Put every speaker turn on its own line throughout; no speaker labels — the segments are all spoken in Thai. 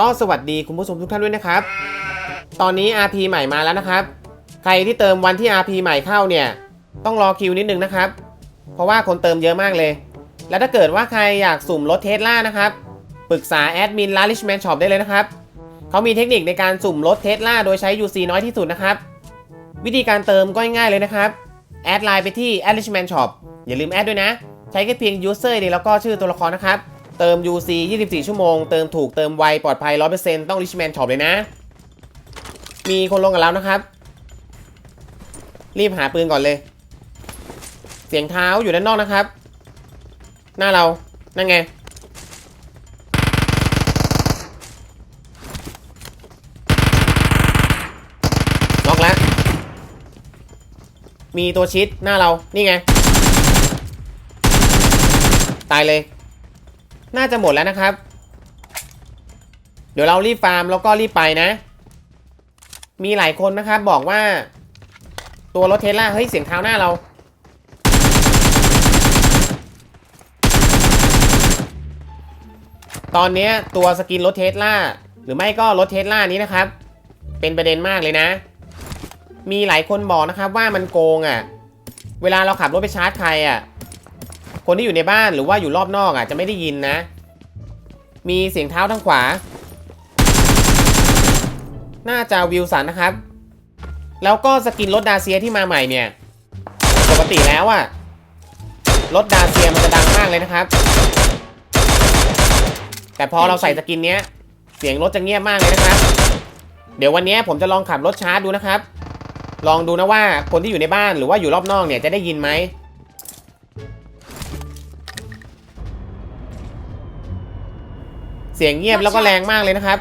ก็สวัสดีคุณผู้ชมทุกท่านด้วยนะครับ ตอนนี้ RP ใหม่มาแล้วนะครับ ใครที่เติมวันที่ RP ใหม่เข้าเนี่ย ต้องรอคิวนิดนึงนะครับ เพราะว่าคนเติมเยอะมากเลย แล้วถ้าเกิดว่าใครอยากสุ่มรถเทสลานะครับ ปรึกษาแอดมินร้าน Richman Shop ได้เลยนะครับ เขามีเทคนิคในการสุ่มรถเทสลาโดยใช้ UC น้อยที่สุดนะครับ วิธีการเติมก็ง่ายเลยนะครับ แอดไลน์ไปที่ a d Richman Shop อย่าลืมแอดด้วยนะ ใช้แค่เพียง user เดียวแล้วก็ชื่อตัวละครนะครับ เติม UC 24 ชั่วโมง เติมถูกเติมไว ปลอดภัย 100%ต้อง Richman Shop เลยนะ มีคนลงกับเรานะครับ รีบหาปืนก่อนเลย เสียงเท้าอยู่ด้านนอกนะครับ หน้าเรา นั่นไง ล็อกแล้ว มีตัวชิดหน้าเรา นี่ไง ตายเลย น่าจะหมดแล้วนะครับ เดี๋ยวเรารีบฟาร์มแล้วก็รีบไปนะ มีหลายคนนะครับบอกว่า ตัวรถเทสลาเฮ้ยเสียงเท้าหน้าเรา ตอนนี้ตัวสกินรถเทสลาหรือไม่ก็รถเทสลานี้นะครับ เป็นประเด็นมากเลยนะ มีหลายคนบอกนะครับว่ามันโกงอะ่ะ เวลาเราขับรถไปชาร์จใครอะ่ะ คนที่อยู่ในบ้านหรือว่าอยู่รอบนอกอะจะไม่ได้ยินนะ มีเสียงเท้าทางขวา น่าจะวิลสันนะครับ แล้วก็สกินรถดาเซียที่มาใหม่เนี่ย ปกติแล้วอะรถดาเซียมันจะดังมากเลยนะครับ แต่พอเราใส่สกินเนี้ย เสียงรถจะเงียบมากเลยนะครับ เดี๋ยววันนี้ผมจะลองขับรถชาร์จดูนะครับ ลองดูนะว่าคนที่อยู่ในบ้านหรือว่าอยู่รอบนอกเนี่ยจะได้ยินไหม เสียงเงียบแล้วก็แรงมากเลยนะครับ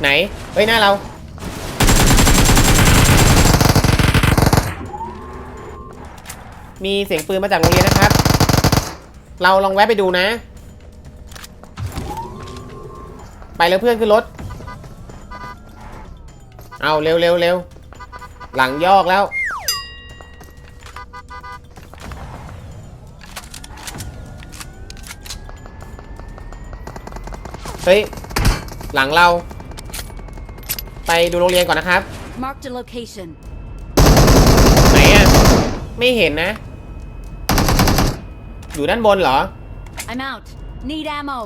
ไหน เฮ้ยหน้าเรา มีเสียงปืนมาจากโรงเรียนนะครับ เราลองแวะไปดูนะ ไปแล้วเพื่อนขึ้นรถ เอาเร็วเร็วเร็วหลังยอกแล้ว เฮ้ย หลังเรา ไปดูโรงเรียนก่อนนะครับ
Marked a location.
ไหนอะไม่เห็นนะ อยู่ด้านบนเหรอ
I'm out. Need ammo.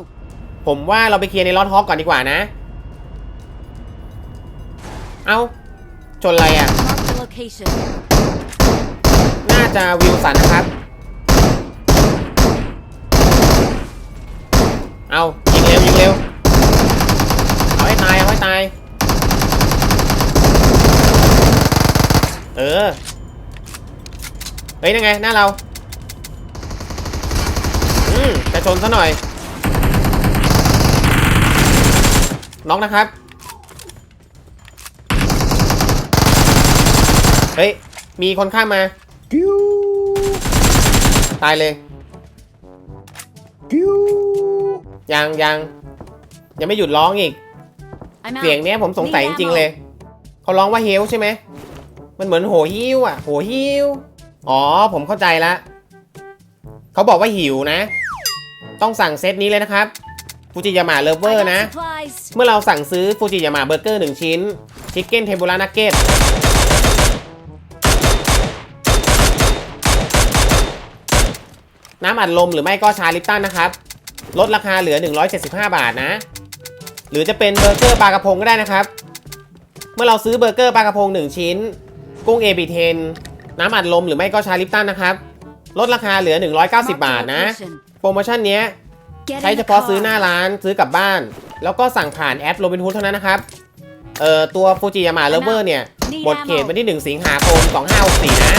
ผมว่าเราไปเคลียร์ในลอดฮอกก่อนดีกว่านะ เอาชนอะไรอะ
Marked a location.
น่าจะวิวสันนะครับ เอายิงเร็วยิงเร็วเอาให้ ตาย เออ เฮ้ย นั่นไง หน้าเรา อืมจะชนซะหน่อยน็อกนะครับ เฮ้ย มีคนข้ามมา ตายเลยยังยังยังไม่หยุดร้องอีก
I'm
เสียง
out.
เนี้ยผมสงสัยจริงๆเลย เขาร้องว่าเฮลใช่ไหม มันเหมือนโหหิวอะ โหหิว อ๋อ ผมเข้าใจละ เขาบอกว่าหิวนะ ต้องสั่งเซตนี้เลยนะครับ ฟูจิยาม่าเลเวอ
I
ร์
got
นะ
supplies.
เมื่อเราสั่งซื้อฟูจิยาม่าเบอร์เกอร์หนึ่งชิ้น ชิคเก้นเทมปุระนักเก็ต น้ำอัดลมหรือไม่ก็ชาลิปตันนะครับ ลดราคาเหลือ 175 บาทนะ หรือจะเป็นเบอร์เกอร์ปลากระพงก็ได้นะครับ เมื่อเราซื้อเบอร์เกอร์ปลากระพง 1 ชิ้น กุ้งเอบีเทนน้ำอัดลมหรือไม่ก็ชาลิปตันนะครับลดราคาเหลือ 190
Marked
บาท
a
นะ
location.
โปรโมชั่นเนี้ย
Get
ใช้
in
เฉ
the
พาะซื้อหน้า
car.
ร้านซื้อกลับบ้าน แล้วก็สั่งผ่านแอปโรบินฮูดเท่านั้นนะครับเอ่อตัวฟูจิยาม่าเลเวอร์เนี่ย หมดเขตวันที่ 1 สิงหาคม 2564 นะ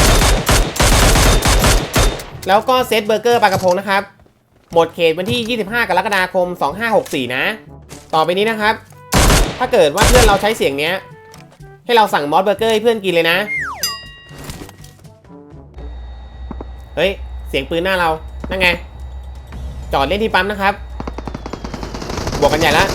แล้วก็เซตเบอร์เกอร์ปลากระพงนะครับ หมดเขตวันที่ 25 กรกฎาคม 2564 นะ ต่อไปนี้นะครับ ถ้าเกิดว่าเพื่อนเราใช้เสียงเนี้ย ให้เราสั่งมอสเบอร์เกอร์ให้เพื่อนกินเลยนะ เฮ้ย เสียงปืนหน้าเรา นั่นไง จอดเล่นที่ปั๊มนะครับ บวกกันใหญ่ละ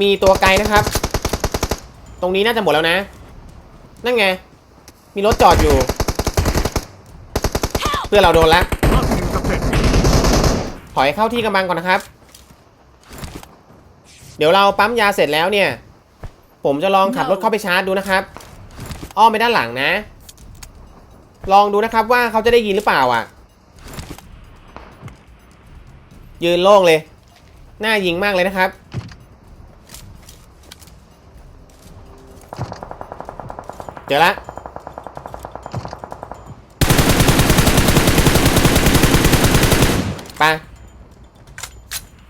มีตัวไกลนะครับ ตรงนี้น่าจะหมดแล้วนะ นั่นไง มีรถจอดอยู่ เพื่อเราโดนแล้วถอยเข้าที่กำบังก่อนนะครับ เดี๋ยวเราปั๊มยาเสร็จแล้วเนี่ย ผมจะลองขับรถเข้าไปชาร์จดูนะครับ อ้อมไปด้านหลังนะ ลองดูนะครับว่าเขาจะได้ยินหรือเปล่าอะ ยืนโล่งเลยหน้ายิงมากเลยนะครับ เดี๋ยวละไป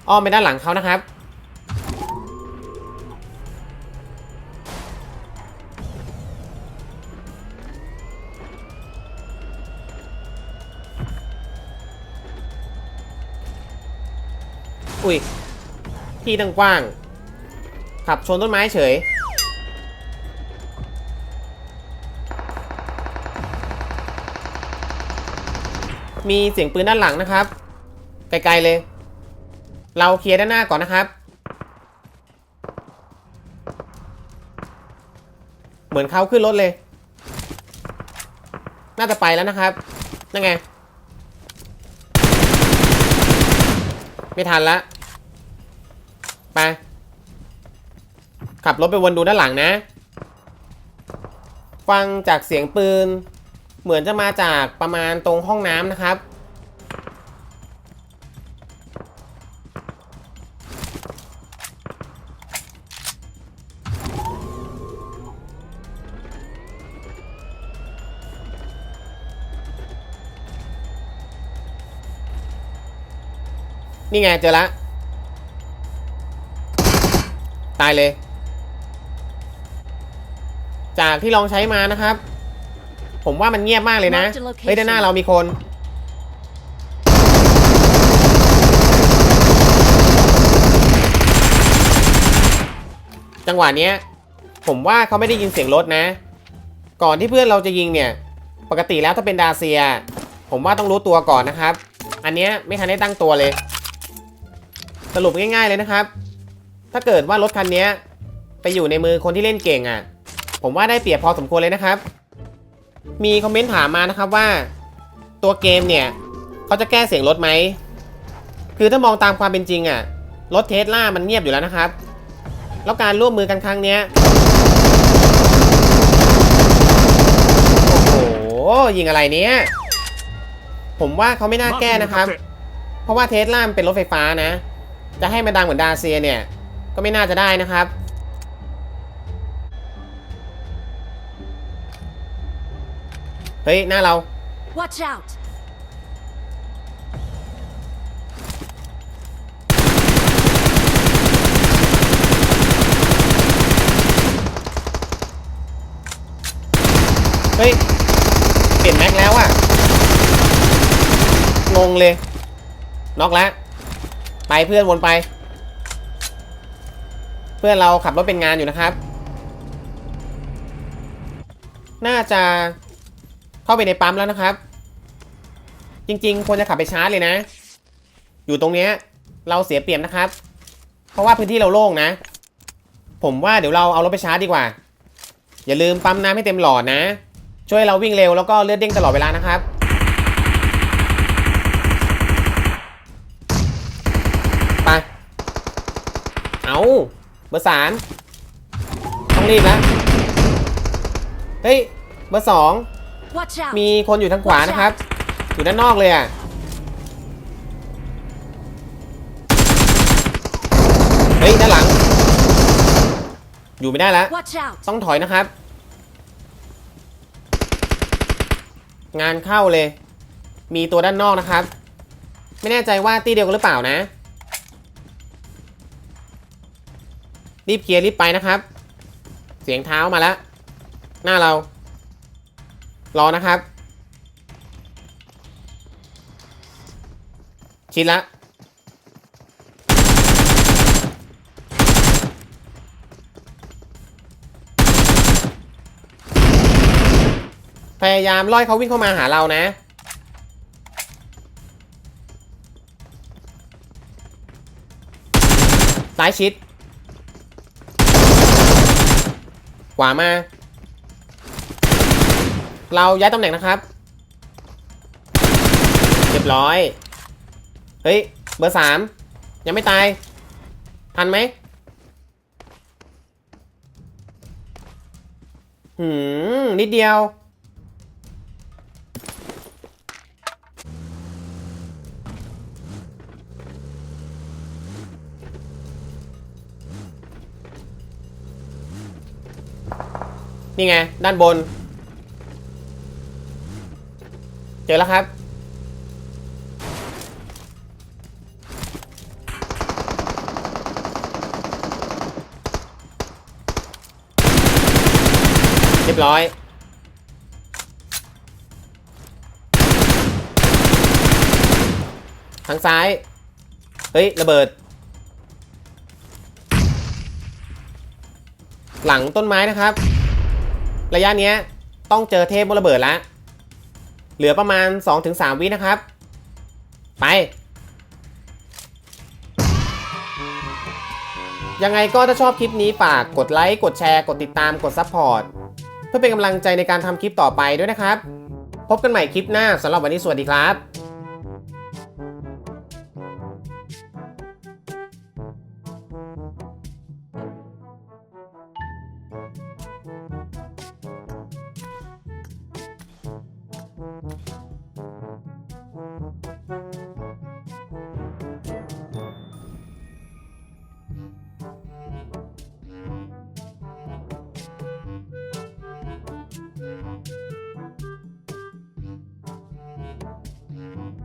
อ้อมไปด้านหลังเขานะครับ อุ้ย ที่ตั้งกว้าง ขับชนต้นไม้เฉย มีเสียงปืนด้านหลังนะครับ ไกลๆเลย เราเคลียร์ด้านหน้าก่อนนะครับ เหมือนเขาขึ้นรถเลย น่าจะไปแล้วนะครับ นั่นไง ไม่ทันละ ไป ขับรถไปวนดูด้านหลังนะ ฟังจากเสียงปืน เหมือนจะมาจากประมาณตรงห้องน้ำนะครับ นี่ไงเจอละ ตายเลย จากที่ลองใช้มานะครับ ผมว่ามันเงียบมากเลยนะ
Mark the location
เฮ้ยด้านหน้าเรามีคน จังหวะเนี้ย ผมว่าเขาไม่ได้ยินเสียงรถนะ ก่อนที่เพื่อนเราจะยิงเนี่ย ปกติแล้วถ้าเป็นดาเซีย ผมว่าต้องรู้ตัวก่อนนะครับ อันเนี้ยไม่ทันได้ตั้งตัวเลย สรุปง่าย ๆเลยนะครับ ถ้าเกิดว่ารถคันนี้ไปอยู่ในมือคนที่เล่นเก่งอะ ผมว่าได้เปรียบพอสมควรเลยนะครับ มีคอมเมนต์ถามมานะครับว่า ตัวเกมเนี่ยเขาจะแก้เสียงรถไหม คือถ้ามองตามความเป็นจริงอะ รถเทสลามันเงียบอยู่แล้วนะครับ แล้วการร่วมมือกันครั้งเนี้ย โอ้โห ยิงอะไรเนี้ย ผมว่าเขาไม่น่าแก้นะครับ เพราะว่าเทสลามันเป็นรถไฟฟ้านะ จะให้มันดังเหมือนดาเซียเนี่ย ก็ไม่น่าจะได้นะครับ ฮ้ย หน้าเรา
Watch out!
เฮ้ย เปลี่ยนแม็กแล้วอะงงเลย น็อกแล้ว ไปเพื่อนวนไป เพื่อนเราขับรถเป็นงานอยู่นะครับ น่าจะ เข้าไปในปั๊มแล้วนะครับ จริงๆควรจะขับไปชาร์จเลยนะ อยู่ตรงเนี้ยเราเสียเปรียบนะครับ เพราะว่าพื้นที่เราโล่งนะ ผมว่าเดี๋ยวเราเอารถไปชาร์จดีกว่า อย่าลืมปั๊มน้ำให้เต็มหลอดนะ ช่วยเราวิ่งเร็วแล้วก็เลือดเด้งตลอดเวลานะครับไปเอาเบอร์สามต้องรีบนะเฮ้ย เบอร์สอง มีคนอยู่ทางขวานะครับ อยู่ด้านนอกเลยอะเฮ้ยด้านหลัง อยู่ไม่ได้แล้ว
Watch out!
ต้องถอยนะครับ งานเข้าเลย มีตัวด้านนอกนะครับ ไม่แน่ใจว่าตีเดียวกันหรือเปล่านะ รีบเคลียร์รีบไปนะครับ เสียงเท้ามาแล้ว หน้าเรา รอนะครับ ชิดละ พยายามล่อยเขาวิ่งเข้ามาหาเรานะ ซ้ายชิด ขวามา เราย้ายตำแหน่งนะครับเรียบร้อย เฮ้ย เบอร์สามยังไม่ตาย ทันไหมหืม นิดเดียว นี่ไง ด้านบน เจอแล้วครับ เรียบร้อย ทางซ้าย เฮ้ย ระเบิด หลังต้นไม้นะครับ ระยะเนี้ย ต้องเจอเทพบนระเบิดและ เหลือประมาณ 2-3 วินะครับ ไป ยังไงก็ถ้าชอบคลิปนี้ฝากกดไลค์กดแชร์กดติดตามกดซับพอร์ตเพื่อเป็นกำลังใจในการทำคลิปต่อไปด้วยนะครับ พบกันใหม่คลิปหน้าสำหรับวันนี้สวัสดีครับ